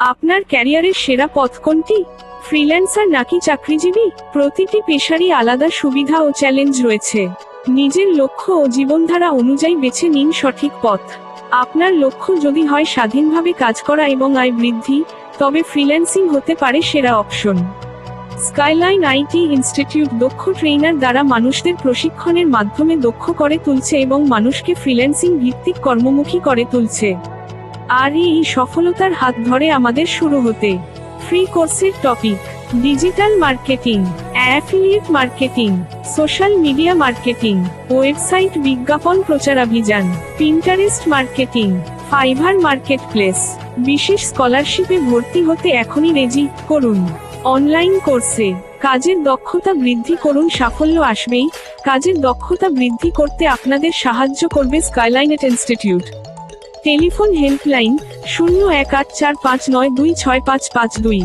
আপনার ক্যারিয়ারের সেরা পথ কোনটি? ফ্রিল্যান্সার নাকি চাকরিজীবী? প্রতিটি পেশারই আলাদা সুবিধা ও চ্যালেঞ্জ রয়েছে। নিজের লক্ষ্য ও জীবনধারা অনুযায়ী বেছে নিন সঠিক পথ। আপনার লক্ষ্য যদি হয় স্বাধীনভাবে কাজ করা এবং আয় বৃদ্ধি, তবে ফ্রিল্যান্সিং হতে পারে সেরা অপশন। স্কাইলাইন আইটি ইনস্টিটিউট দক্ষ ট্রেনার দ্বারা মানুষদের প্রশিক্ষণের মাধ্যমে দক্ষ করে তুলছে এবং মানুষকে ফ্রিল্যান্সিং ভিত্তিক কর্মমুখী করে তুলছে। আর এই সফলতার হাত ধরে আমাদের শুরু হতে। ফ্রি কোর্সের topic digital marketing affiliate marketing social media marketing website বিজ্ঞাপন প্রচারাভিযান পিন্টারেস্ট মার্কেটিং ফাইভার মার্কেটপ্লেস বিশেষ স্কলারশিপে ভর্তি হতে এখনই রেজি করুন। অনলাইন কোর্সে কাজের দক্ষতা বৃদ্ধি করুন সাফল্য আসবেই। কাজের দক্ষতা বৃদ্ধি করতে আপনাদের সাহায্য করবে স্কাইলাইনেট ইনস্টিটিউট টেলিফোন হেল্পলাইন শূন্য এক আট চার পাঁচ নয় দুই ছয় পাঁচ পাঁচ দুই।